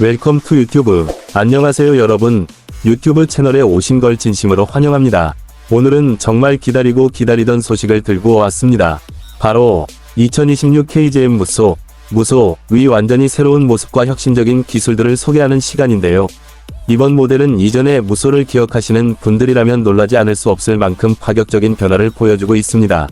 웰컴 투 유튜브. 안녕하세요 여러분. 유튜브 채널에 오신 걸 진심으로 환영합니다. 오늘은 정말 기다리고 기다리던 소식을 들고 왔습니다. 바로 2026 KJM 무소, 무소의 완전히 새로운 모습과 혁신적인 기술들을 소개하는 시간인데요. 이번 모델은 이전의 무소를 기억하시는 분들이라면 놀라지 않을 수 없을 만큼 파격적인 변화를 보여주고 있습니다.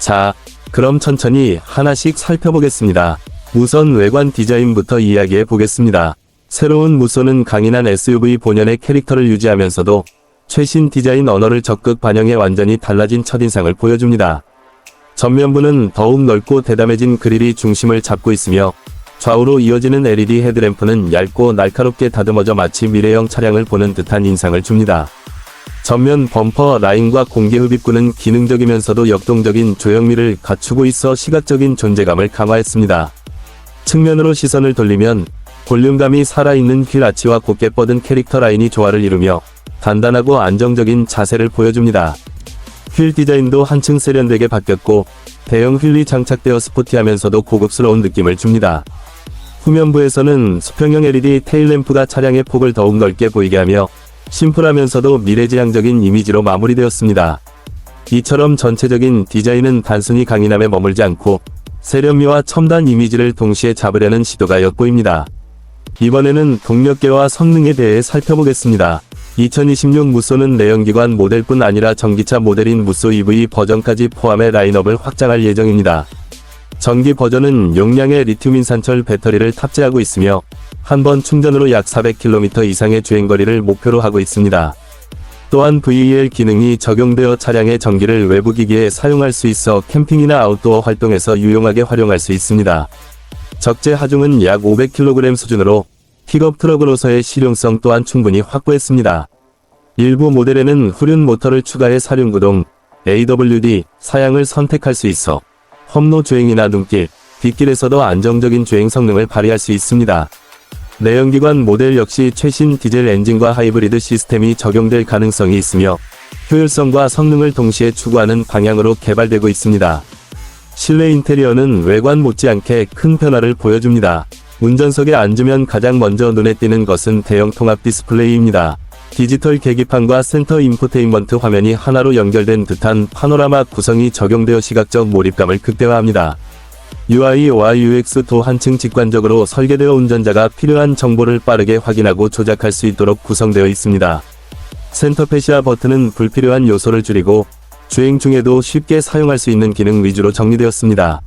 자, 그럼 천천히 하나씩 살펴보겠습니다. 우선 외관 디자인부터 이야기해 보겠습니다. 새로운 무소는 강인한 SUV 본연의 캐릭터를 유지하면서도 최신 디자인 언어를 적극 반영해 완전히 달라진 첫인상을 보여줍니다. 전면부는 더욱 넓고 대담해진 그릴이 중심을 잡고 있으며 좌우로 이어지는 LED 헤드램프는 얇고 날카롭게 다듬어져 마치 미래형 차량을 보는 듯한 인상을 줍니다. 전면 범퍼 라인과 공기 흡입구는 기능적이면서도 역동적인 조형미를 갖추고 있어 시각적인 존재감을 강화했습니다. 측면으로 시선을 돌리면 볼륨감이 살아있는 휠 아치와 곧게 뻗은 캐릭터 라인이 조화를 이루며 단단하고 안정적인 자세를 보여줍니다. 휠 디자인도 한층 세련되게 바뀌었고 대형 휠이 장착되어 스포티하면서도 고급스러운 느낌을 줍니다. 후면부에서는 수평형 LED 테일램프가 차량의 폭을 더욱 넓게 보이게 하며 심플하면서도 미래지향적인 이미지로 마무리되었습니다. 이처럼 전체적인 디자인은 단순히 강인함에 머물지 않고 세련미와 첨단 이미지를 동시에 잡으려는 시도가 엿보입니다. 이번에는 동력계와 성능에 대해 살펴보겠습니다. 2026 무쏘는 내연기관 모델뿐 아니라 전기차 모델인 무쏘 EV 버전까지 포함해 라인업을 확장할 예정입니다. 전기 버전은 용량의 리튬 인산철 배터리를 탑재하고 있으며 한 번 충전으로 약 400km 이상의 주행거리를 목표로 하고 있습니다. 또한 VEL 기능이 적용되어 차량의 전기를 외부 기기에 사용할 수 있어 캠핑이나 아웃도어 활동에서 유용하게 활용할 수 있습니다. 적재 하중은 약 500kg 수준으로 픽업 트럭으로서의 실용성 또한 충분히 확보했습니다. 일부 모델에는 후륜 모터를 추가해 사륜구동, AWD, 사양을 선택할 수 있어 험로 주행이나 눈길, 빗길에서도 안정적인 주행 성능을 발휘할 수 있습니다. 내연기관 모델 역시 최신 디젤 엔진과 하이브리드 시스템이 적용될 가능성이 있으며 효율성과 성능을 동시에 추구하는 방향으로 개발되고 있습니다. 실내 인테리어는 외관 못지않게 큰 변화를 보여줍니다. 운전석에 앉으면 가장 먼저 눈에 띄는 것은 대형 통합 디스플레이입니다. 디지털 계기판과 센터 인포테인먼트 화면이 하나로 연결된 듯한 파노라마 구성이 적용되어 시각적 몰입감을 극대화합니다. UI와 UX도 한층 직관적으로 설계되어 운전자가 필요한 정보를 빠르게 확인하고 조작할 수 있도록 구성되어 있습니다. 센터페시아 버튼은 불필요한 요소를 줄이고 주행 중에도 쉽게 사용할 수 있는 기능 위주로 정리되었습니다.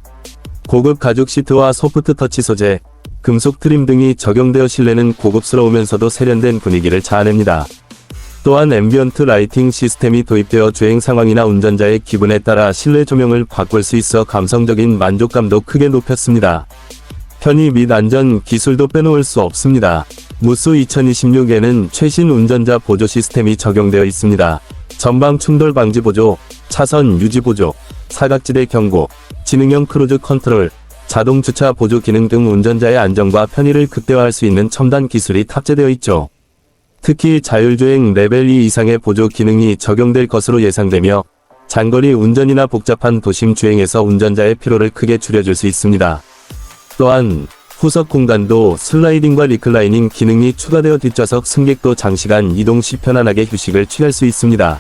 고급 가죽 시트와 소프트 터치 소재, 금속 트림 등이 적용되어 실내는 고급스러우면서도 세련된 분위기를 자아냅니다. 또한 앰비언트 라이팅 시스템이 도입되어 주행 상황이나 운전자의 기분에 따라 실내 조명을 바꿀 수 있어 감성적인 만족감도 크게 높였습니다. 편의 및 안전 기술도 빼놓을 수 없습니다. 무수 2026에는 최신 운전자 보조 시스템이 적용되어 있습니다. 전방 충돌 방지 보조, 차선 유지 보조, 사각지대 경고, 지능형 크루즈 컨트롤, 자동 주차 보조 기능 등 운전자의 안전과 편의를 극대화할 수 있는 첨단 기술이 탑재되어 있죠. 특히 자율주행 레벨 2 이상의 보조 기능이 적용될 것으로 예상되며 장거리 운전이나 복잡한 도심 주행에서 운전자의 피로를 크게 줄여줄 수 있습니다. 또한 후석 공간도 슬라이딩과 리클라이닝 기능이 추가되어 뒷좌석 승객도 장시간 이동 시 편안하게 휴식을 취할 수 있습니다.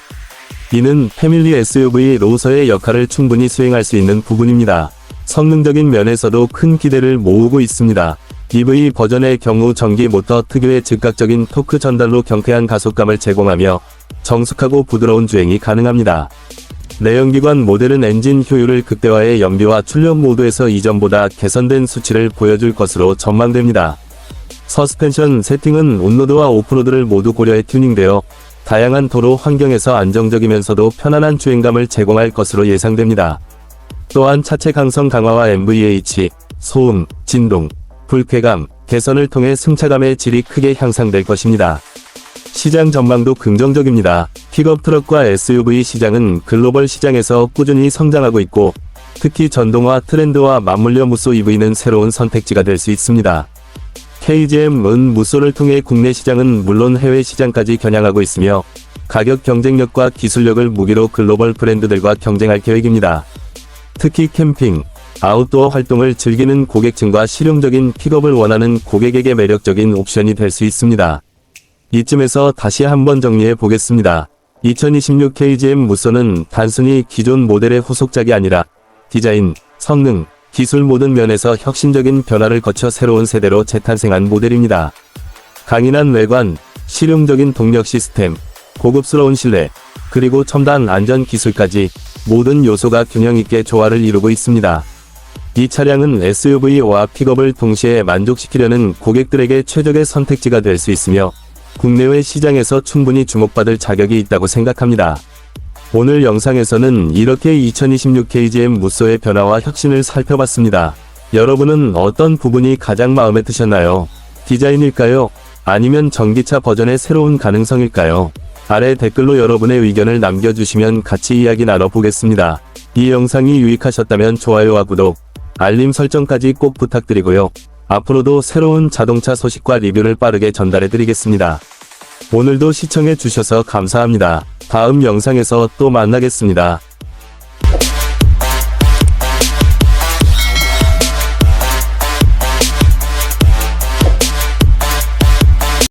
이는 패밀리 SUV 로서의 역할을 충분히 수행할 수 있는 부분입니다. 성능적인 면에서도 큰 기대를 모으고 있습니다. EV 버전의 경우 전기 모터 특유의 즉각적인 토크 전달로 경쾌한 가속감을 제공하며 정숙하고 부드러운 주행이 가능합니다. 내연기관 모델은 엔진 효율을 극대화해 연비와 출력 모드에서 이전보다 개선된 수치를 보여줄 것으로 전망됩니다. 서스펜션 세팅은 온로드와 오프로드를 모두 고려해 튜닝되어 다양한 도로 환경에서 안정적이면서도 편안한 주행감을 제공할 것으로 예상됩니다. 또한 차체 강성 강화와 MVH, 소음, 진동, 불쾌감, 개선을 통해 승차감의 질이 크게 향상될 것입니다. 시장 전망도 긍정적입니다. 픽업 트럭과 SUV 시장은 글로벌 시장에서 꾸준히 성장하고 있고, 특히 전동화 트렌드와 맞물려 무쏘 EV는 새로운 선택지가 될 수 있습니다. KGM은 무쏘를 통해 국내 시장은 물론 해외 시장까지 겨냥하고 있으며, 가격 경쟁력과 기술력을 무기로 글로벌 브랜드들과 경쟁할 계획입니다. 특히 캠핑, 아웃도어 활동을 즐기는 고객층과 실용적인 픽업을 원하는 고객에게 매력적인 옵션이 될 수 있습니다. 이쯤에서 다시 한번 정리해 보겠습니다. 2026 KGM 무쏘는 단순히 기존 모델의 후속작이 아니라 디자인, 성능, 기술 모든 면에서 혁신적인 변화를 거쳐 새로운 세대로 재탄생한 모델입니다. 강인한 외관, 실용적인 동력 시스템, 고급스러운 실내, 그리고 첨단 안전 기술까지 모든 요소가 균형 있게 조화를 이루고 있습니다. 이 차량은 SUV와 픽업을 동시에 만족시키려는 고객들에게 최적의 선택지가 될 수 있으며 국내외 시장에서 충분히 주목받을 자격이 있다고 생각합니다. 오늘 영상에서는 이렇게 2026 KGM 무쏘의 변화와 혁신을 살펴봤습니다. 여러분은 어떤 부분이 가장 마음에 드셨나요? 디자인일까요? 아니면 전기차 버전의 새로운 가능성일까요? 아래 댓글로 여러분의 의견을 남겨주시면 같이 이야기 나눠보겠습니다. 이 영상이 유익하셨다면 좋아요와 구독, 알림 설정까지 꼭 부탁드리고요. 앞으로도 새로운 자동차 소식과 리뷰를 빠르게 전달해드리겠습니다. 오늘도 시청해주셔서 감사합니다. 다음 영상에서 또 만나겠습니다.